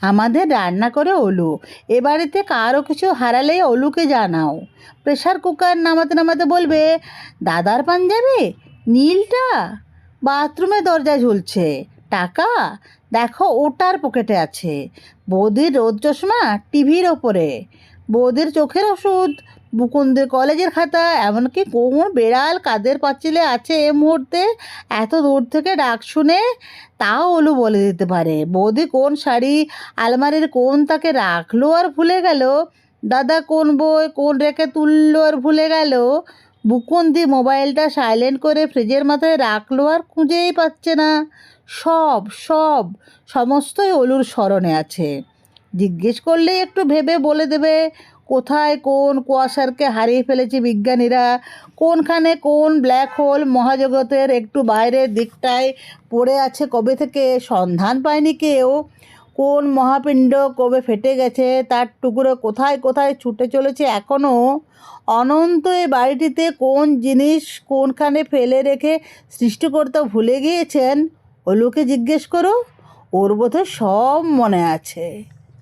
আমাদের রান্না করে ওলু। এ বাড়িতে কারও কিছু হারালেই ওলুকে জানাও। প্রেশার কুকার নামাতে নামাতে বলবে, দাদার পাঞ্জাবি? নীলটা? বাথরুমে দরজায় ঝুলছে, টাকা? দেখো ওটার পকেটে আছে। বৌদির রোদ চশমা টিভির ওপরে। বৌদির চোখের ওষুধ মুকুন্দের কলেজের খাতা, এমনকি কোন বেড়াল কাদের পাঁচিলে আছে এ মুহূর্তে? এত দূর থেকে ডাক শুনে তাও ওলু বলে দিতে পারে। বৌদি কোন শাড়ি, আলমারির কোন তাকে রাখল আর ভুলে গেল? দাদা কোন বই, কোন রেখে তুললো আর ভুলে গেল? বুকুন্দি মোবাইলটা সাইলেন্ট করে ফ্রিজের মাথায় রাখল আর খুঁজেই পাচ্ছে না। সব সব, সমস্তই অলুর স্মরণে আছে। জিজ্ঞেস করলেই একটু ভেবে বলে দেবে, কোথায় কোন কুয়াশারকে হারিয়ে ফেলেছে বিজ্ঞানীরা, কোনখানে কোন ব্ল্যাক হোল মহাজগতের একটু বাইরের দিকটায় পড়ে আছে কবে থেকে, সন্ধান পায়নি কেউ, কোন মহাপিণ্ড কবে ফেটে গেছে, তার টুকরো কোথায় কোথায় ছুটে চলেছে এখনও অনন্ত এই বাড়িটিতে কোন জিনিস কোনখানে ফেলে রেখে সৃষ্টিকর্তা ভুলে গিয়েছেন? ওলুকে জিজ্ঞেস করো, ওর বোধহয় সব মনে আছে।